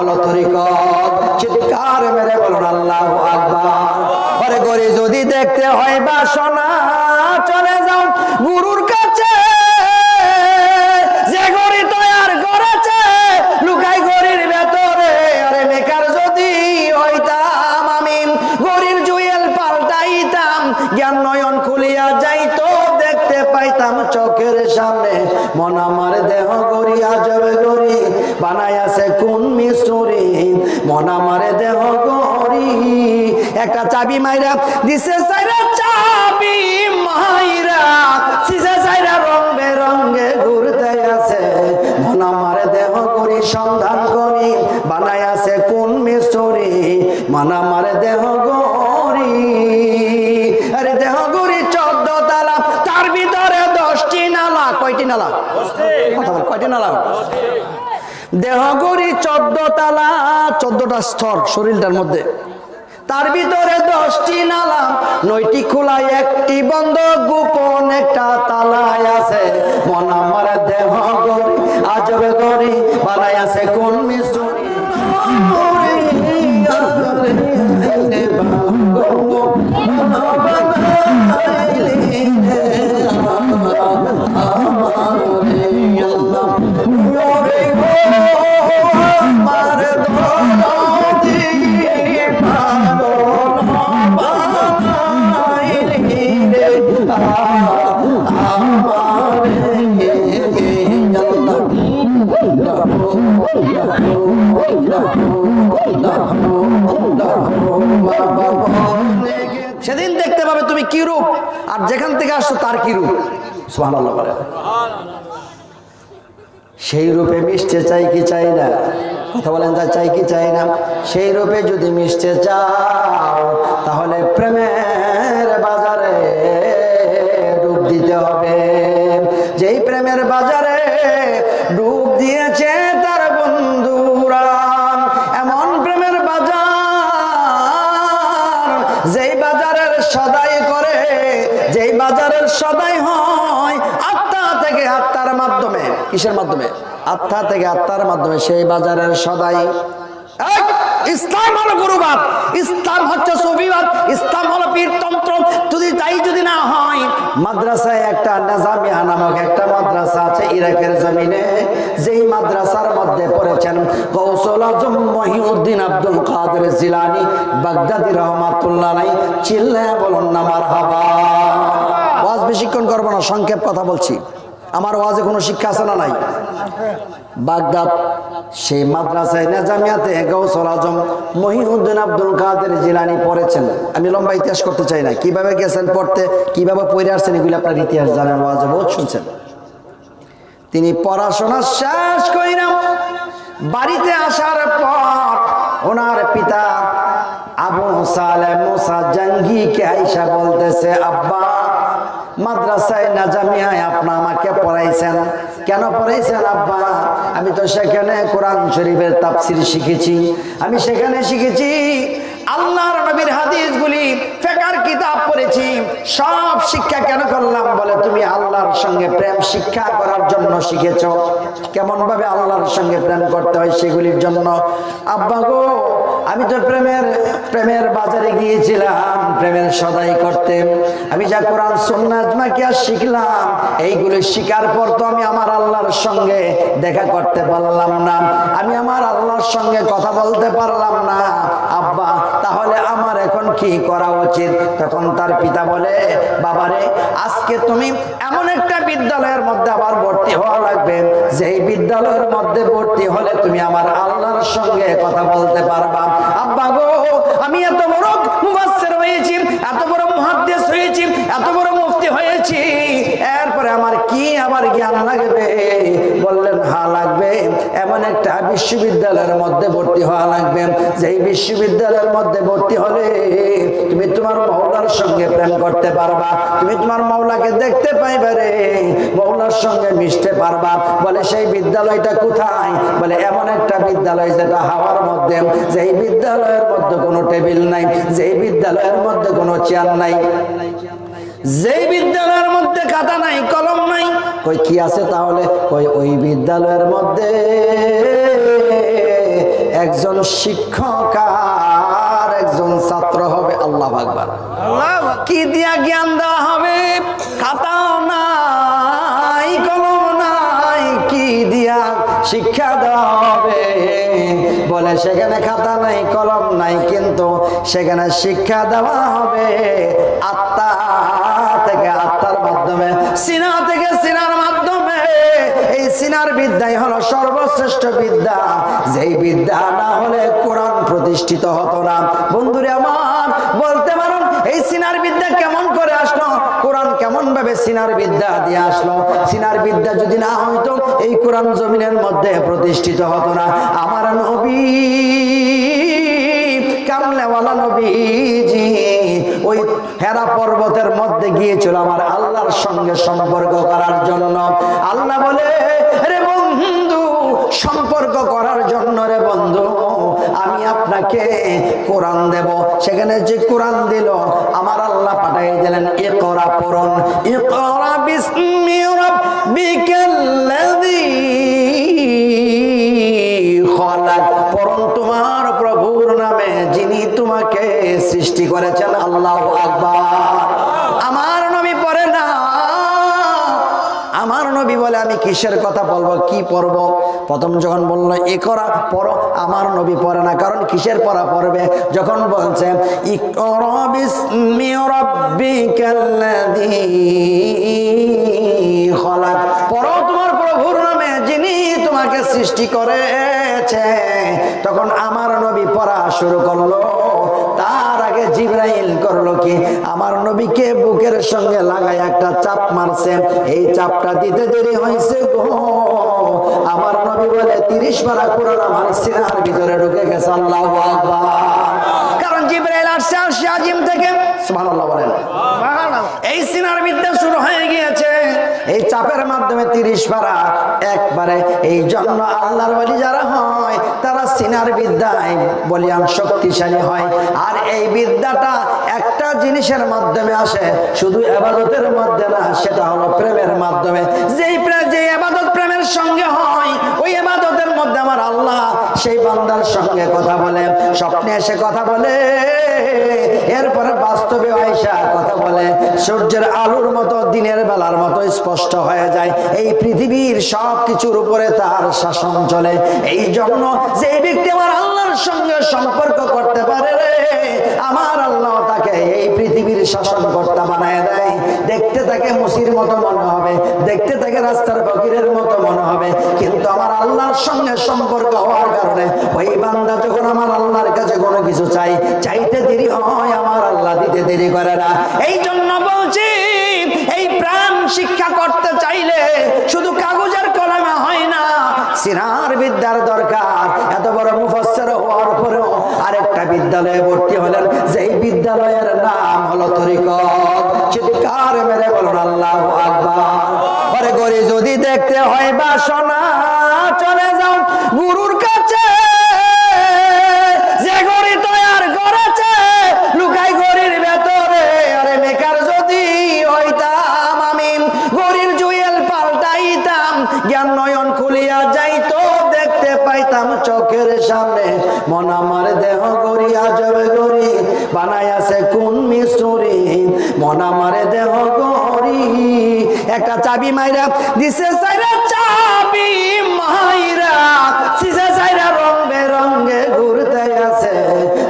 হলো তরিকত। চিৎকার মেরে বলুন, আল্লাহ আকবার। পরে ঘরে যদি দেখতে হয় বাসনা, চলে যাও গুরুর চাবি মাইরা দিছে সাইরা চাবি মাইরা সিসে সাইরা রং বেরঙ্গে ঘুরতে আছে। মন আমার দেহ করি, সন্ধান করি বানাই আছে কোন মিস্তুরি? মন আমার দেহ গড়ি আরে দেহ গড়ি চোদ্দ তালা, তার ভিতরে দশটি নালা। কয়টি নালা? কথা বল, কয়টি নালা? দেহ গড়ি চোদ্দ তালা, চোদ্দটা স্তর শরীরটার মধ্যে। তার ভিতরে দশটি নালা, নয়টি খোলা একটি বন্ধ, গোপন একটা তালায় আছে। মন আমার দেহ গড়ি, আজবে গড়ি বানাই আছে কোন মিস্ত্রি সেদিন দেখতে পাবে তুমি কি রূপ, আর যেখান থেকে আসছো তার কি রূপ। বলে সেই রূপে মিশতে চাই কি চাই না? কথা বলেন যা চাই কি চাই না? সেই রূপে যদি মিশতে চাও, তাহলে প্রেমের বাজারে ডুব দিতে হবে। যেই প্রেমের বাজারে ডুব দিয়েছে কিসের মাধ্যমে? আত্মা থেকে আত্মার মাধ্যমে, সেই বাজারের সদাই। ইসলাম হলো গুরুবাদ। ইসলাম হচ্ছে সফিবাদ। ইসলাম হলো পীরতন্ত্র। যদি তাই যদি না হয়, মাদ্রাসায় একটা নাজামিয়া নামক একটা মাদ্রাসা আছে ইরাকের জমিনে। যেই মাদ্রাসার মধ্যে পড়েছেন কৌশল আজম মহিউদ্দিন আব্দুল কাদের জিলানি, বাগদাদি রহমাতুল্লাহ নাই চিল্লা বলুন না মার হাবা বেশিক্ষণ করব না, সংক্ষেপ কথা বলছি। আমার ওয়াজে কোনো শিক্ষা আছে না নাই? বাগদাদ, সেই মাদ্রাসায় নেজামিয়াতে গৌসল আজম মহিউদ্দিন আব্দুল কাদের জিলানি পড়েছেন। আমি লম্বা ইতিহাস করতে চাই না। কীভাবে গেছেন পড়তে? কীভাবে পড়ে আসছেন? এগুলো আপনার ইতিহাস জানেন ওয়াজে বহুত শুনছেন। তিনি পড়াশোনা শেষ করিলাম বাড়িতে আসার পর ওনার পিতা আবু সালে মুসা জাঙ্গিকে আইসা বলতেছে, আব্বা মাদ্রাসায় না জামিয়ায় আপনি আমাকে পড়াইছেন। কেন পড়াইছেন আব্বা? আমি তো সেখানে কোরআন শরীফের তাফসির শিখেছি। আমি সেখানে শিখেছি, আল্লাহর নবীর হাদিসগুলি, ফেকার কিতাব পড়েছি সব শিক্ষা কেন করলাম? বলে, তুমি আল্লাহর সঙ্গে প্রেম শিক্ষা করার জন্য শিখেছ। কেমন ভাবে আল্লাহর সঙ্গে প্রেম করতে হয় সেগুলির জন্য? আব্বা গো, আমি তো প্রেমের প্রেমের বাজারে গিয়েছিলাম, প্রেমের সদাই করতে। আমি যা কোরআন, সুন্নাত মাকিয়া শিখলাম, এইগুলো শিকার পর তো আমি আমার আল্লাহর সঙ্গে দেখা করতে পারলাম না। আমি আমার আল্লাহর সঙ্গে কথা বলতে পারলাম না আব্বা তাহলে আমার এখন কি করা উচিত? তখন তার পিতা বলে, বাবারে, আজকে তুমি এমন একটা বিদ্যালয়ের মধ্যে আবার ভর্তি হওয়া লাগবে। যেই বিদ্যালয়ের মধ্যে ভর্তি হলে তুমি আমার আল্লাহর সঙ্গে কথা বলতে পারবা। আব্বা গো, আমি এত বড় মুবাসসির হয়েছি, এত বড় মুহাদ্দিস হয়েছি, এত বড় মুফতি হয়েছি। এরপরে আমার কি আবার জ্ঞান লাগবে? বললেন, হা লাগবে। এমন একটা বিশ্ববিদ্যালয়ের মধ্যে ভর্তি হওয়া লাগবে। যেই বিশ্ববিদ্যালয়ের মধ্যে ভর্তি হলে তুমি তোমার মৌলার সঙ্গে প্রেম করতে পারবা। তুমি তোমার মৌলাকে দেখতে পাইবে রে। মৌলার সঙ্গে মিশতে পারবা। বলে, সেই বিদ্যালয়টা কোথায়? বলে, এমন একটা বিদ্যালয় যেটা হাওয়ার মধ্যে। যেই বিদ্যালয়ের মধ্যে কোনো টেবিল নাই। যেই বিদ্যালয়ের মধ্যে কোনো চেয়ার নাই যেই বিদ্যালয়ের মধ্যে খাতা নাই কলম নাই কই কি আছে তাহলে? কই ওই বিদ্যালয়ের মধ্যে একজন শিক্ষক আর একজন ছাত্র হবে আল্লাহ আকবার। কি দিয়া জ্ঞান দেওয়া হবে? খাতাও নাই কলম নাই কি দিয়া শিক্ষা দেওয়া হবে? বলে, সেখানে খাতা নাই, কলম নাই, কিন্তু সেখানে শিক্ষা দেওয়া হবে। আত্মা থেকে আত্মার মাধ্যমে, সিনা থেকে সিনার মাধ্যমে, এই সিনার বিদ্যাই হলো সর্বশ্রেষ্ঠ বিদ্যা। যেই বিদ্যা না হলে কোরআন প্রতিষ্ঠিত হতো না। বন্ধুরে আমার, বলতে পারুন, এই সিনার বিদ্যা কেমন করে আসলো? কোরআন কেমন ভাবে সিনার বিদ্যা দিয়ে আসলো? সিনার বিদ্যা যদি না হইতো, এই কোরআন জমিনের মধ্যে প্রতিষ্ঠিত হতো না। আমার নবী, কামলেওয়ালা নবীজি ওই হেরা পর্বতের মধ্যে গিয়েছিল আমার আল্লাহর সঙ্গে সম্পর্ক করার জন্য। আল্লাহ বলে, রে বন্ধু, সম্পর্ক করার জন্য রে বন্ধু, আমি আপনাকে কোরআন দেব। সেখানে যে কোরআন দিল, আমার আল্লাহ পাঠাই দিলেন এ করা পড়ন। এ করা বিস্মি তোমাকে সৃষ্টি করেছেন আল্লাহ আকবার। আমার নবী পড়ে না। আমার নবী বলে, আমি কিসের কথা বলব? কি পড়ব? প্রথম যখন বলল এ করা পড়ো। আমার নবী পড়ে না, কারণ কিসের পড়া পড়বে? যখন বলছে পড়ো তোমার প্রভুর নামে, যিনি তোমাকে সৃষ্টি করেছে। তখন আমার নবী পড়া শুরু করল। জিব্রাইল করল কি? আমার নবীকে বুকের সঙ্গে লাগাই একটা চাপ মারছে। এই চাপটা দিতে দেরি হয়েছে গো। আমার নবী বলে তিরিশ পারা কোরআন আমার সিনার ভিতরে ঢুকে গেছে আল্লাহ কারণ জিব্রাইল আসছে আসছে আজিম থেকে। সুবহানাল্লাহ বলেন। এই সিনার বিদ্যা শুরু হয়ে এই চাপের মাধ্যমে তিরিশ পারা, একবারে। এই জন্য আল্লাহর বলি যারা হয়, তারা সিনার বিদ্যায় বলিয়ান শক্তিশালী হয়। আর এই বিদ্যাটা একটা জিনিসের মাধ্যমে আসে, শুধু এবাদতের মধ্যে না, সেটা হলো প্রেমের মাধ্যমে। যেই প্রেম যে এবাদত প্রেমের সঙ্গে হয়, ওই এবাদতের মধ্যে আমার আল্লাহ সেই বান্দার সঙ্গে কথা বলে। স্বপ্নে এসে কথা বলে, এরপরে বাস্তবে আয়সা কথা বলে। সূর্যের আলোর মতো, দিনের বেলার মতো স্পষ্ট হয়ে যায়। এই পৃথিবীর সব কিছুর উপরে তার শাসন চলে। এই জন্য যে ব্যক্তি আমার আল্লাহর সঙ্গে সম্পর্ক করতে পারে রে, আমার আল্লাহ পৃথিবীর শাসন কর্তা বানায় দেয়। দেখতে তাকে মুসির মতো মনে হবে, দেখতে তাকে রাস্তার ফকিরের মতো মনে হবে। কিন্তু আমার আল্লাহর সঙ্গে সম্পর্ক হওয়ার কারণে ওই বান্দা যখন আমার আল্লাহর কাছে কোনো কিছু চাই চাইতে দেরি হয়, আমার আল্লাহ দিতে দেরি করে না। এই জন্য বলছি, এই প্রাণ শিক্ষা করতে চাইলে শুধু কাগজের কলমে হয় না, সিনার বিদ্যার দরকার। এত বড় মুফাসসির হওয়ার পরেও আরেকটা বিদ্যালয়ে ভর্তি চিৎকার মেরে বলুন আল্লাহ ঘরে ঘরে যদি দেখতে হয় বাসনা চলে যাও গুরুর একটা চাবি মাইরা দিছে, সাইরা চাবি মাইরা সিসে সাইরা রং বেরঙ্গে ঘুরতে আছে।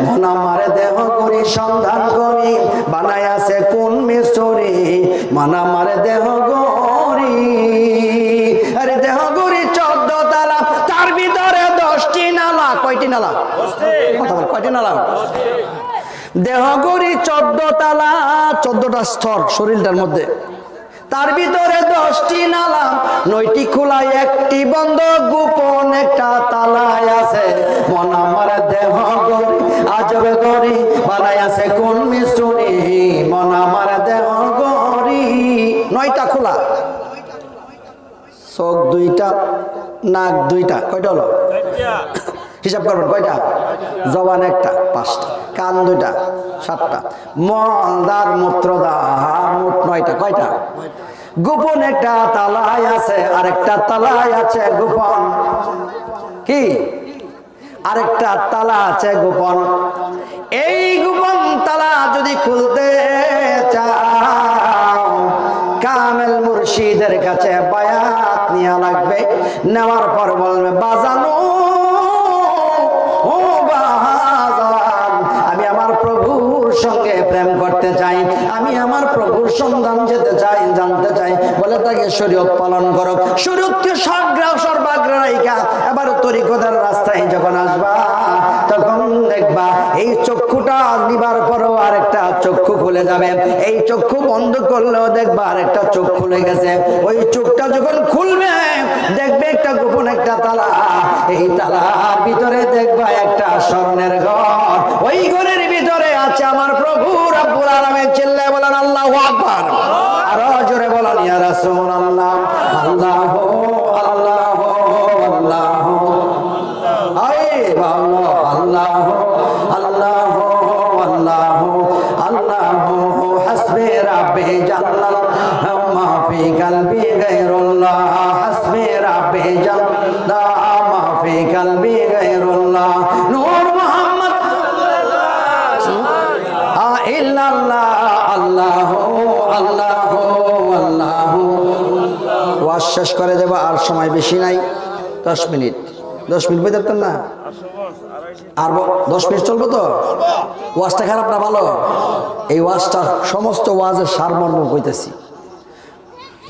মন আমার দেহ করি, সন্ধান করি বানাই আছে কোন মিস্ত্রি? মন আমার দেহ গরি আরে দেহ গরি চোদ্দ তালা, তার ভিতরে দশটি নালা। কয়টি নালা? কয়টি নালা? দেহগুড়ি চোদ্দ তালা, চোদ্দটা স্তর শরীরটার মধ্যে। তার ভিতরে দশটি নালা, নয়টি খোলা একটি বন্ধ, গোপন একটা তালায় আছে। মন আমার দেহ গরি আজবে গরি বানাই আছে কোন মিশ্রণী মন আমার দেহ গরি নয়টা খোলা। চোখ দুইটা, নাক দুইটা, কয়টা হলো? হিসাব করবেন, কয়টা? জবান একটা, পাঁচটা, কান দুইটা, সাতটা। মন দার মূত্র দার মুট নয়টা, কয়টা? গোপন একটা তালায় আছে আর একটা তালায় আছে গোপন। কি? আরেকটা তালা আছে গোপন। এই গোপন তালা যদি খুলতে চাও, কামেল মুর্শিদের কাছে বায়াত নেওয়া লাগবে। নেওয়ার পর বলবে বাজানো, আমি আমার প্রভুর সঙ্গে প্রেম করতে চাই, আমি আমার প্রভুর সন্ধান যেতে চাই জানতে চাই তাকে শরীয়ত পালন করো। শরীয়তকে সগ্রাহ সর্বাগ্রা রাইকা এবার তরিকতার রাস্তায় যখন আসবা, তখন দেখবা এই চক্ষুটা নিবার পরও আরেকটা চক্ষু খুলে যাবে। এই চক্ষু বন্ধ করলেও দেখবা আরেকটা চোখ খুলে গেছে। ওই চোখটা যখন খুলবে, দেখবে একটা গোপন একটা তালা। এই তালার ভিতরে দেখবা একটা স্বর্ণের ঘর। ওই ঘরের ভিতরে আছে আমার প্রভু, রাব্বুল আলামিন। চিল্লায় বলেন, আল্লাহু আকবার। বলেন ইয়া রাসূলুল্লাহ আল্লাহ শেষ করে দেবো, আর সময় বেশি নাই। দশ মিনিট। দশ মিনিট বই দেখতেন না? আর দশ মিনিট চলবো তো? ওয়াজটা খারাপ না ভালো? এই ওয়াজটা সমস্ত ওয়াজের সারমর্ম কইতেছি।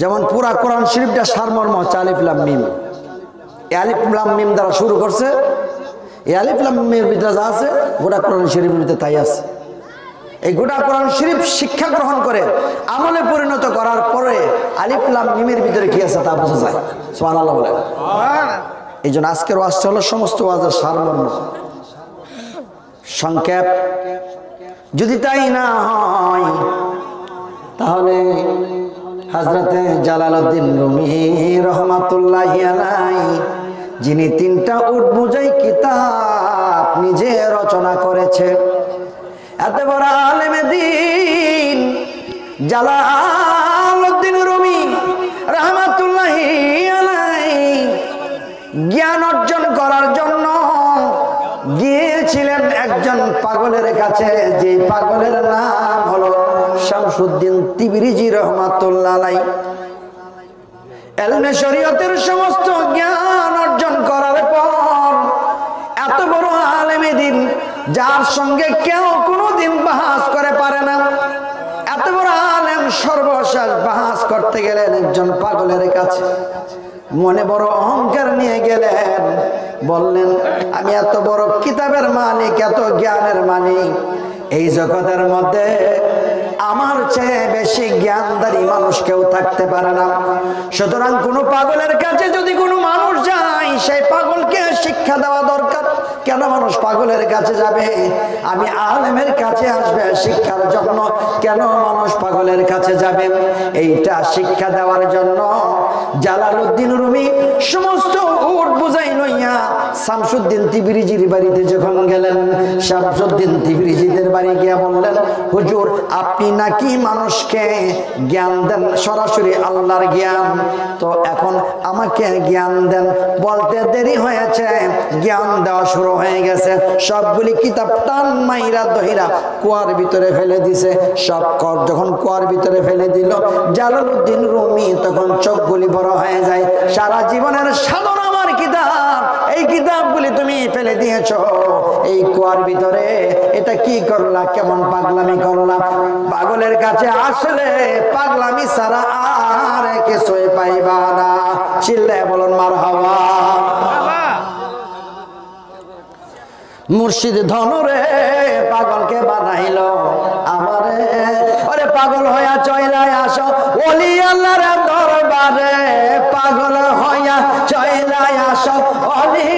যেমন পুরা কোরআন শরীফটা সারমর্ম, হচ্ছে মিম। আলিফলাম মিম দ্বারা শুরু করছে। এই আলিফলাম মিমের ভিতরে যা আছে, গোটা কোরআন শরীফের ভিতরে তাই আছে। এই গোটা কোরআন শরীফ শিক্ষা গ্রহণ করে, আমলে পরিণত করার পরে আলিফলাম মিমের ভিতরে কি আছে তা বোঝা যায়। সোহান আল্লাহ বলে এই জন্য আজকের ওয়াজটা হলো সমস্ত ওয়াজের সারমর্ম। সংক্ষেপ, যদি তাই না হয়, তাহলে হাজরতে জালালউদ্দিন রুমি রহমাতুল্লাহ যিনি তিনটা উট বুঝাই কিতাব নিজে রচনা করেছে এত বড় আলেমে দিন, জালালউদ্দিন রুমি রহমাতুল্লাহ জ্ঞান অর্জন করার জন্য গিয়েছিলেন একজন পাগলের কাছে, যে পাগলের নাম হলো শামসুদ্দিন তিবিরিজি রহমাতুল্লাহ এলমে শরীয়তের সমস্ত জ্ঞান অর্জন করার পর এত বড় আলেমে দিন যার সঙ্গে কেউ কোনোদিন বাহাস করে পারে না। এত বড় আলেম সর্বশেষ বাহাস করতে গেলেন একজন পাগলের কাছে। মনে বড় অহংকার নিয়ে গেলেন। বললেন, আমি এত বড় কিতাবের মালিক, এত জ্ঞানের মালিক। এই জগতের মধ্যে আমার চেয়ে বেশি জ্ঞানদারী মানুষ কেউ থাকতে পারে না। সুতরাং কোনো পাগলের কাছে যদি কোনো মানুষ যায়, সেই পাগলকে শিক্ষা দেওয়া দরকার। কেন মানুষ পাগলের কাছে যাবে? আমি আলেমের কাছে আসবে শিক্ষার জন্য। কেন মানুষ পাগলের কাছে যাবে? এইটা শিক্ষা দেওয়ার জন্য। জালালউদ্দিন রুমি সমস্ত উট বুঝাই লইয়া শামসুদ্দিন তিবিরিজির বাড়িতে যখন গেলেন, শামসুদ্দিন তিবিরিজিদের বাড়ি গিয়া বললেন, হুজুর, আপনি নাকি মানুষকে জ্ঞান দেন? সরাসরি আল্লাহর জ্ঞান। তো এখন আমাকে জ্ঞান দেন। বলতে দেরি হয়েছে। জ্ঞান দেওয়া শুরু হয়ে গেছে। সবগুলি কিতাব টান মাইরা দহিরা কুয়ার ভিতরে ফেলে দিছে। সব কর যখন কুয়ার ভিতরে ফেলে দিল, জালালউদ্দিন রুমি তখন চোখগুলি বড় হয়ে যায়। সারা জীবনের সাধন আমার কিতাব, এই কিতাবগুলি তুমি ফেলে দিয়েছ। এই কুয়ার ভিতরে এটা কি করলা, কেমন পাগলামি করলা? পাগলের কাছে আসলে পাগলামি সারা আর কিছুই পাইবা না। চিল্লে বলুন মার হাওয়া মুর্শিদ ধনুরে পাগলকে বানাইল আমারে। ওরে পাগল হইয়া চইলায় আসো, ওলি আল্লাহর দরবারে। পাগল হইয়া চইলায় আসো, ওলি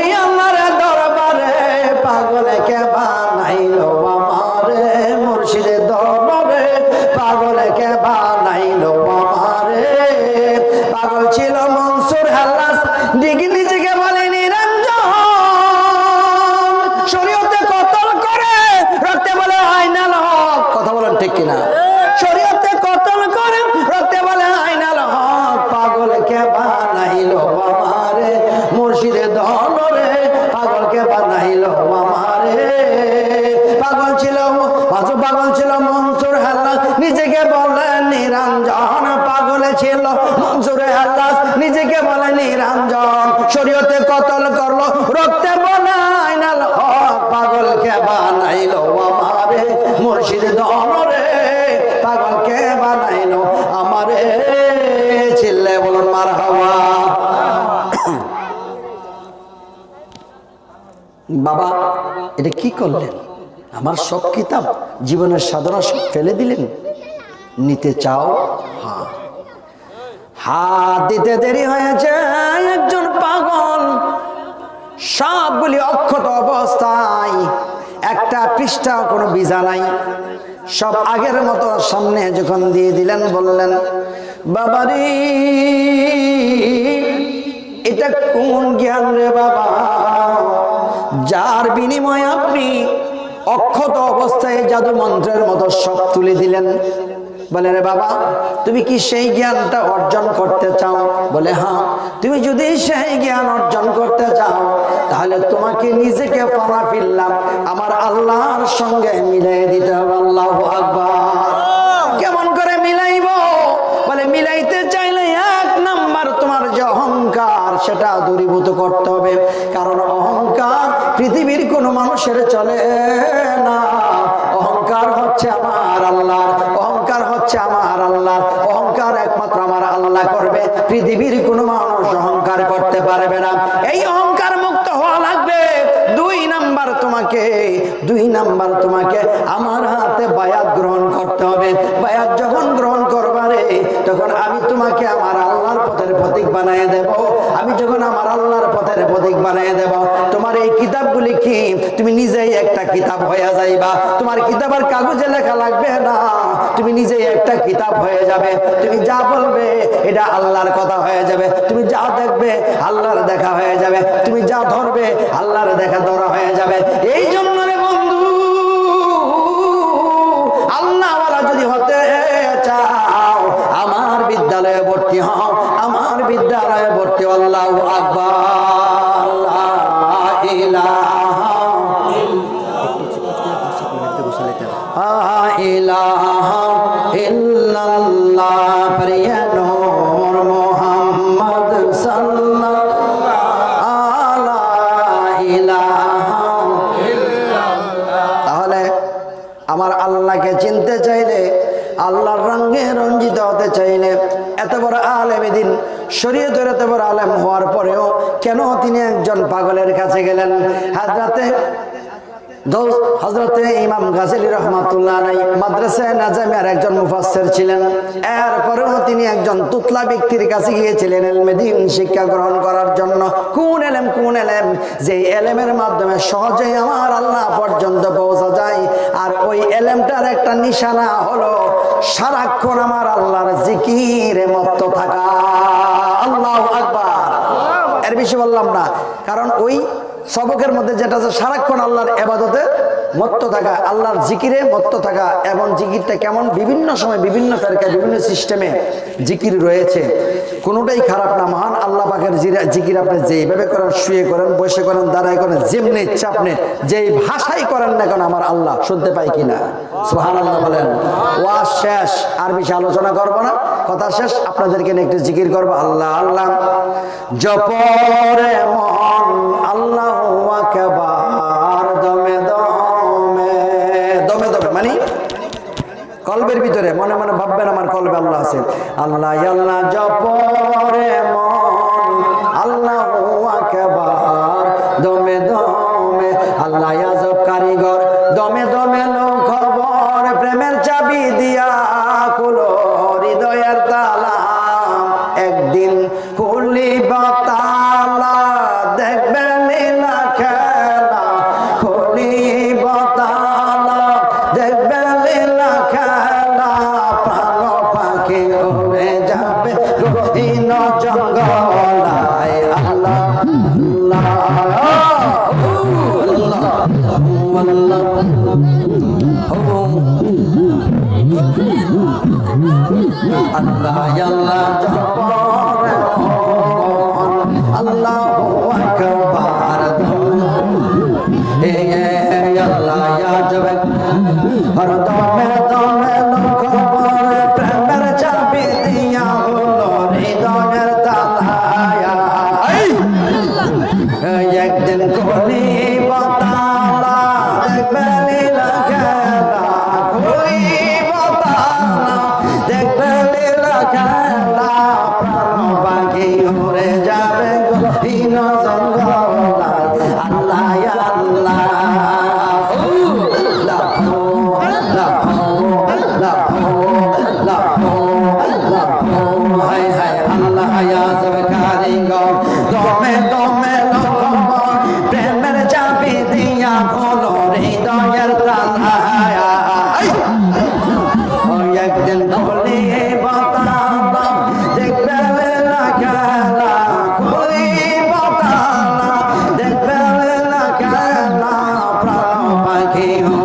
কি করলেন? আমার সব কিতাব জীবনের সাধনা সব ফেলে দিলেন। নিতে চাও? হা। হাত দিতে দেরি হয়েছে একজন পাগল। সবগুলি অক্ষত অবস্থায়, একটা পৃষ্ঠা কোনো বিজা নাই। সব আগের মতো সামনে যখন দিয়ে দিলেন, বললেন, বাবারি, এটা কোন জ্ঞান রে বাবা? যার বিনিময়ে আপনি অক্ষত অবস্থায় জাদু মন্ত্রের মতো সব তুলে দিলেন। বলে রে বাবা, তুমি কি সেই জ্ঞানটা অর্জন করতে চাও? বলে হ্যাঁ তুমি যদি সেই জ্ঞান অর্জন করতে চাও, তাহলে তোমাকে নিজেকে পানা ফিরলাম। আমার আল্লাহর সঙ্গে মিলাই দিতে হবে, আল্লাহ আকবার। কেমন করে মিলাইব? বলে, মিলাইতে চাইলে এক নাম্বার তোমার যে অহংকার, সেটা দূরীভূত করতে মানুষের চলে না। অহংকার হচ্ছে আমার আল্লাহর, অহংকার হচ্ছে আমার আল্লাহর, অহংকার একমাত্র আমার আল্লাহ করবে। পৃথিবীর কোনো মানুষ অহংকার করতে পারবে না। এই অহংকার মুক্ত হওয়া লাগবে। দুই নাম্বার তোমাকে, দুই নাম্বার তোমাকে আমার হাতে বায়াত গ্রহণ করতে হবে। বায়াত যখন গ্রহণ করবারে তখন আমি তোমাকে আমার আল্লাহর পথের প্রতীক বানিয়ে দেব। আমি যখন আমার আল্লাহর পথের প্রতীক বানিয়ে দেব এই কিতাবগুলি কি? তুমি নিজেই একটা কিতাব হয়ে যাইবা। তোমার কিতাবের কাগজে লেখা লাগবে না। তুমি নিজেই একটা কিতাব হয়ে যাবে। তুমি যা বলবে, এটা আল্লাহর কথা হয়ে যাবে। তুমি যা দেখবে, আল্লাহর দেখা হয়ে যাবে। তুমি যা ধরবে, আল্লাহর দেখা ধরা হয়ে যাবে। এই জন্য আমার আল্লাহকে চিনতে চাইলে, আল্লাহর রঙে রঞ্জিত হতে চাইলে, এত বড় আলেম এদিন শরীর শরীয়তের এত বড় আলেম হওয়ার পরেও কেন তিনি একজন পাগলের কাছে গেলেন? হাজরাতে হজরতে ইমাম গাজেলি রহমাতুল্লাহ আলাই মাদ্রাসায় একজন মুফাসসির ছিলেন। এরপরেও তিনি একজন তুতলা ব্যক্তির কাছে গিয়েছিলেন এলমেদিন শিক্ষা গ্রহণ করার জন্য। কোন এলেম কোন এলেম? যে এলেমের মাধ্যমে সহজেই আমার আল্লাহ পর্যন্ত পৌঁছা যায়। আর ওই এলেমটার একটা নিশানা হলো, সারাক্ষণ আমার আল্লাহর জিকিরে মত্ত থাকা। আল্লাহ আকবার। এর বেশি বললাম না। কারণ ওই সবকের মধ্যে যেটা আছে, সারাক্ষণ আল্লাহর এবাদতে মত্ত থাকা, আল্লাহর জিকিরে মত্ত থাকা এবং জিকিরটা কেমন? বিভিন্ন সময় বিভিন্ন ফেরকা বিভিন্ন সিস্টেমে জিকির রয়েছে। কোনোটাই খারাপ না, মহান আল্লাহ জিরা- জিকির আপনি যেইভাবে করেন, শুয়ে করেন, বসে করেন, দাঁড়ায় করেন, যেমনি ইচ্ছা আপনি যেই ভাষাই করেন না কেন, আমার আল্লাহ শুনতে পাই কিনা? সুহান আল্লাহ বলেন, ওয়াজ শেষ, আর বেশি আলোচনা করব না। কথা শেষ, আপনাদেরকে একটু জিকির করব। আল্লাহ আল্লাহ। জপরে মন, আল্লাহ দমে দমে দমে মানে কলবের ভিতরে, মনে মনে ভাববেন আমার কলবে আল্লাহ আছে। আল্লাহ আল্লাহ, জপরে del cole राधे हो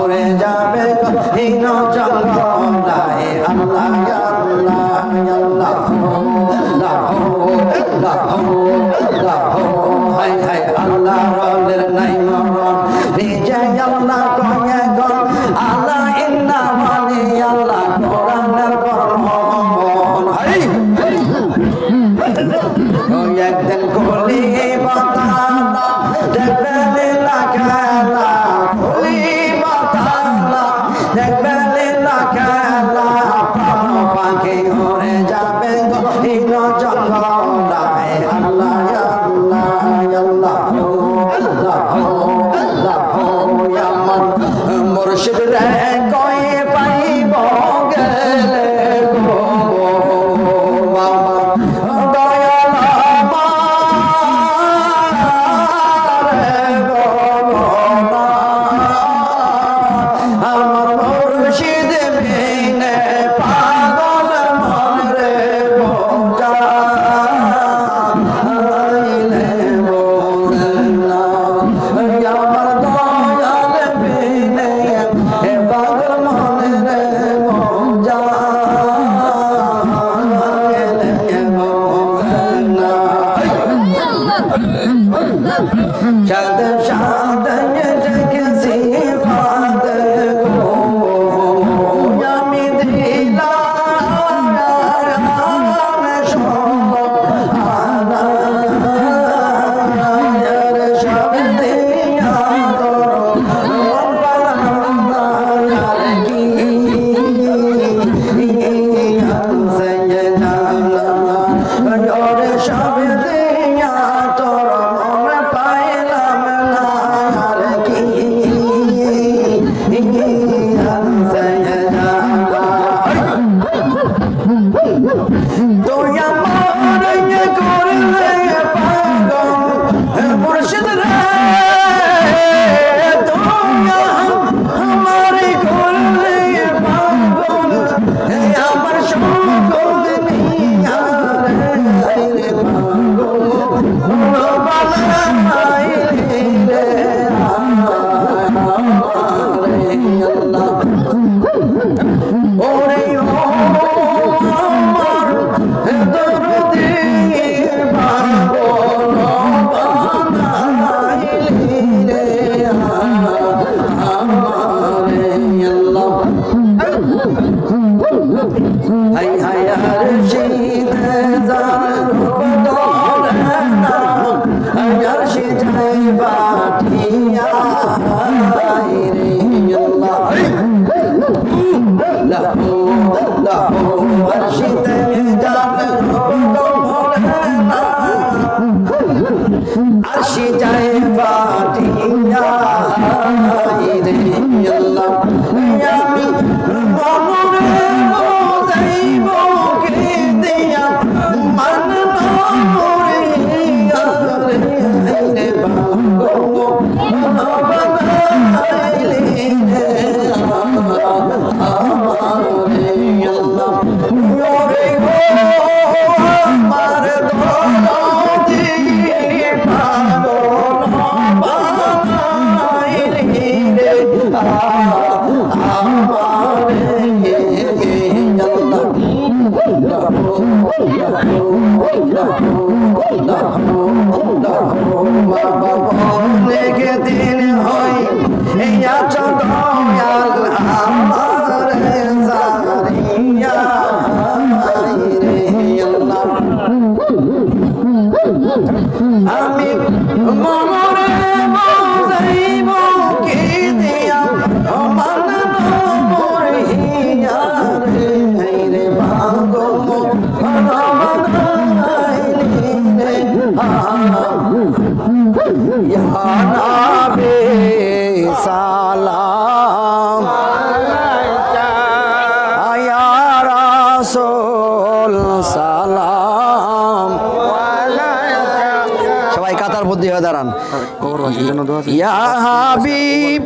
ইয়া হাবিব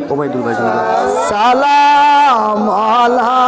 সালাম আলাইক